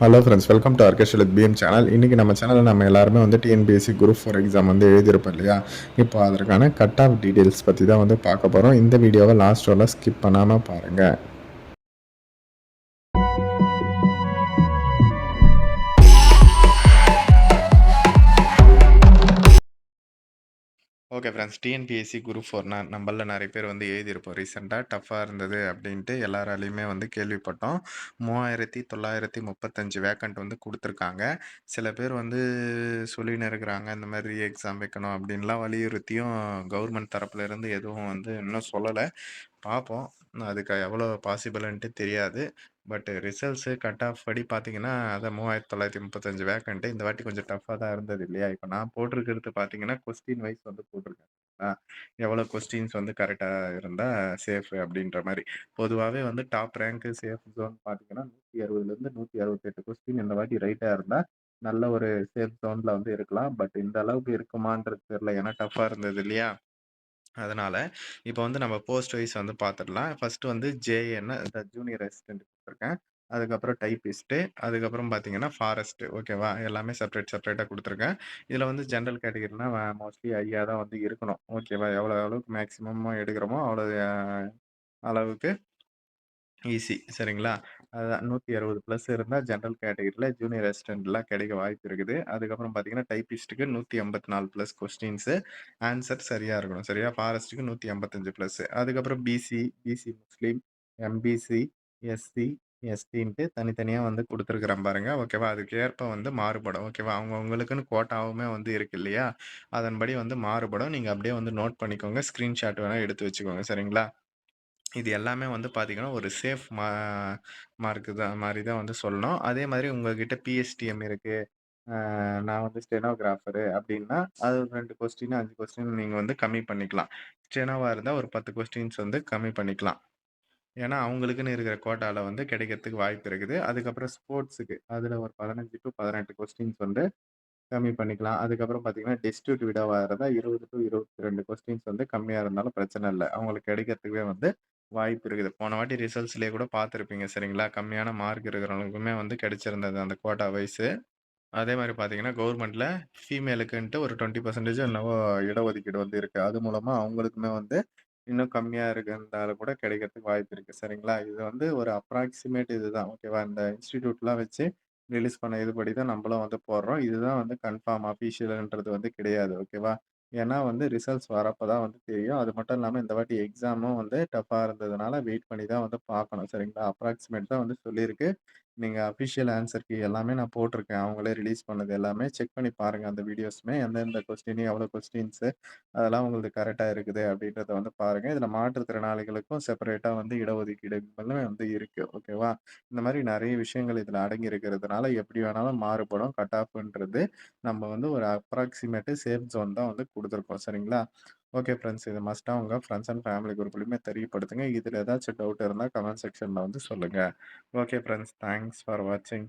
Hello friends welcome to orchestral PM channel இன்றைக்கி நம்ம சேனலில் நம்ம எல்லாருமே வந்து டிஎன்பிஎஸ்சி குரூப் ஃபோர் எக்ஸாம் வந்து எழுதியிருப்போம் இல்லையா? இப்போ அதற்கான கட் ஆஃப் டீட்டெயில்ஸ் பற்றி தான் வந்து பார்க்க போகிறோம் இந்த வீடியோவை லாஸ்ட் வரல ஸ்கிப் பண்ணாமல் பாருங்கள் ஓகே ஃப்ரெண்ட்ஸ். டிஎன்பிஎஸ்சி குரூப் ஃபோர்னா நம்மள நிறைய பேர் வந்து எழுதியிருப்போம். ரீசெண்டாக டஃப்பாக இருந்தது அப்படின்ட்டு எல்லாராலையுமே வந்து கேள்விப்பட்டோம். மூவாயிரத்தி தொள்ளாயிரத்தி முப்பத்தஞ்சு வேக்கண்ட் வந்து கொடுத்துருக்காங்க. சில பேர் வந்து சொல்லின்னு இருக்கிறாங்க இந்த மாதிரி ரீ எக்ஸாம் வைக்கணும் அப்படின்லாம் வலியுறுத்தியும் கவர்மெண்ட் தரப்புலேருந்து எதுவும் வந்து இன்னும் சொல்லலை. பார்ப்போம் அதுக்கு எவ்வளோ பாசிபிள்ன்ட்டு தெரியாது. பட் ரிசல்ட்ஸு கட் ஆஃப் படி பார்த்தீங்கன்னா அதை மூவாயிரத்தி தொள்ளாயிரத்தி முப்பத்தஞ்சு வேக்கண்ட்டு இந்த வாட்டி கொஞ்சம் டஃப்பாக தான் இருந்தது இல்லையா? இப்போ நான் போட்டிருக்கிறது பார்த்தீங்கன்னா கொஸ்டின் வைஸ் வந்து போட்டிருக்கேன். எவ்வளோ கொஸ்டின்ஸ் வந்து கரெக்டாக இருந்தால் சேஃப் அப்படின்ற மாதிரி. பொதுவாகவே வந்து டாப் ரேங்க்கு சேஃப் ஜோன் பார்த்தீங்கன்னா நூற்றி அறுபதுலேருந்து நூற்றி அறுபத்தெட்டு கொஸ்டின் இந்த வாட்டி ரைட்டாக இருந்தால் நல்ல ஒரு சேஃப் ஜோனில் வந்து இருக்கலாம். பட் இந்த அளவுக்கு இருக்குமான்றது தெரில ஏன்னா டஃப்பாக இருந்தது இல்லையா? அதனால் இப்போ வந்து நம்ம போஸ்ட் வைஸ் வந்து பார்த்துடலாம் ஃபஸ்ட்டு வந்து ஜேஎன் இந்த ஜூனியர் அசிஸ்டன்ட் கொடுத்துருக்கேன். அதுக்கப்புறம் டைப்பிஸ்ட்டு அதுக்கப்புறம் பார்த்தீங்கன்னா ஃபாரஸ்ட்டு ஓகேவா எல்லாமே செப்பரேட் செப்பரேட்டாக கொடுத்துருக்கேன். இதில் வந்து ஜென்ரல் கேட்டகரினா மோஸ்ட்லி ஐயா தான் வந்து இருக்கணும். ஓகேவா எவ்வளோ அளவுக்கு மேக்ஸிமமாக எடுக்கிறோமோ அவ்வளோ அளவுக்கு ஈஸி சரிங்களா? அதுதான். நூற்றி அறுபது ப்ளஸ் இருந்தால் ஜென்ரல் கேட்டகரியில் ஜூனியர் அசிஸ்டண்ட்லாம் கிடைக்க வாய்ப்பு இருக்குது. அதுக்கப்புறம் பார்த்தீங்கன்னா டைப்பிஸ்ட்டுக்கு நூற்றி எண்பத்தி நாலு ப்ளஸ் கொஸ்டின்ஸு ஆன்சர் சரியாக இருக்கணும். சரியா? ஃபாரஸ்ட்டுக்கு நூற்றி ஐம்பத்தஞ்சு ப்ளஸ் அதுக்கப்புறம் பிசி பிசி முஸ்லீம் எம்பிசி எஸ்சி எஸ்டின்ட்டு தனித்தனியாக வந்து கொடுத்துருக்குறேன் பாருங்க. ஓகேவா அதுக்கேற்ப வந்து மாறுபடும். ஓகேவா அவங்கவுங்களுக்குன்னு கோட்டாவுமே வந்து இருக்கு இல்லையா? அதன்படி வந்து மாறுபடும். நீங்கள் அப்படியே வந்து நோட் பண்ணிக்கோங்க. ஸ்க்ரீன்ஷாட் வேணால் எடுத்து வச்சுக்கோங்க. சரிங்களா? இது எல்லாமே வந்து பார்த்தீங்கன்னா, ஒரு சேஃப் மா மார்க்கு தான் மாதிரி தான் வந்து சொல்லணும். அதே மாதிரி உங்ககிட்ட பிஎஸ்டிஎம் இருக்குது நான் வந்து ஸ்டெனோகிராஃபரு அப்படின்னா அது ஒரு ரெண்டு கொஸ்டின், அஞ்சு கொஸ்டின் நீங்கள் வந்து கம்மி பண்ணிக்கலாம். ஸ்டெனோவாக இருந்தால் ஒரு 10 கொஸ்டின்ஸ் வந்து கம்மி பண்ணிக்கலாம். ஏன்னா, அவங்களுக்குன்னு இருக்கிற கோட்டாவில் வந்து கிடைக்கிறதுக்கு வாய்ப்பு இருக்குது. அதுக்கப்புறம் ஸ்போர்ட்ஸுக்கு அதில் ஒரு 15 டூ 18 கொஸ்டின்ஸ் வந்து கம்மி பண்ணிக்கலாம். அதுக்கப்புறம் பார்த்தீங்கன்னா, டிஸ்ட்ரிக்ட் விடோவா இருந்தா 20 டூ 22 கொஸ்டின்ஸ் வந்து கம்மியாக இருந்தாலும் பிரச்சனை இல்லை அவங்களுக்கு கிடைக்கிறதுக்கே வந்து வாய்ப்பு இருக்குது. போன வாட்டி ரிசல்ட்ஸ்லயே கூட பார்த்துருப்பீங்க சரிங்களா? கம்மியான மார்க் இருக்கிறவங்களுக்குமே வந்து கிடைச்சிருந்தது அந்த கோட்டா வைஸு. அதே மாரி பார்த்தீங்கன்னா, கவர்மெண்ட்ல ஃபீமேலுக்குன்ட்டு ஒரு 20% என்னவோ இடஒதுக்கீடு வந்து இருக்கு. அது மூலமா அவங்களுக்குமே வந்து இன்னும் கம்மியா இருந்தாலும் கூட கிடைக்கிறதுக்கு வாய்ப்பு இருக்கு. சரிங்களா? இது வந்து ஒரு அப்ராக்ஸிமேட் இதுதான். ஓகேவா? இந்த இன்ஸ்டிடியூட்லாம் வச்சு ரிலீஸ் பண்ண இதுபடி தான் நம்மளும் வந்து போடுறோம். இதுதான் வந்து கன்ஃபார்ம் அஃபிஷியல்ன்றது வந்து கிடையாது. ஓகேவா? ஏன்னா வந்து ரிசல்ட்ஸ் வரப்போ தான் வந்து தெரியும். அது மட்டும் இல்லாம இந்த வாட்டி எக்ஸாமும் வந்து டஃப்பா இருந்ததுனால வெயிட் பண்ணி தான் வந்து பார்க்கணும். சரிங்களா? அப்ராக்ஸிமேட் தான் வந்து சொல்லியிருக்கு. நீங்கள் அஃபிஷியல் ஆன்சருக்கு கீ எல்லாமே நான் போட்டிருக்கேன். அவங்களே ரிலீஸ் பண்ணது எல்லாமே. செக் பண்ணி பாருங்கள் அந்த வீடியோஸுமே. எந்தெந்த கொஸ்டின், எவ்வளோ கொஸ்டின்ஸு அதெல்லாம் உங்களுக்கு கரெக்டாக இருக்குது அப்படின்றத வந்து பாருங்கள் இதில் மாற்றுத்திறனாளிகளுக்கும் செப்பரேட்டாக வந்து இடஒதுக்கீடுகளுமே வந்து இருக்குது ஓகேவா? இந்த மாதிரி நிறைய விஷயங்கள் இதில் அடங்கி இருக்கிறதுனால எப்படி வேணாலும் மாறுபடும். கட் ஆஃப்ன்றது நம்ம வந்து ஒரு அப்ராக்சிமேட்டு சேஃப் ஜோன் தான் வந்து கொடுத்துருக்கோம் சரிங்களா? Okay friends. இது மஸ்ட்டாக உங்கள் ஃப்ரெண்ட்ஸ் அண்ட் ஃபேமிலி குரூப்லையுமே தெரியப்படுத்துங்க. இதில் ஏதாச்சும் டவுட் இருந்தால் கமெண்ட் செக்ஷனில் வந்து சொல்லுங்கள் ஓகே ஃப்ரெண்ட்ஸ். தேங்க்ஸ் ஃபார் வாட்சிங்.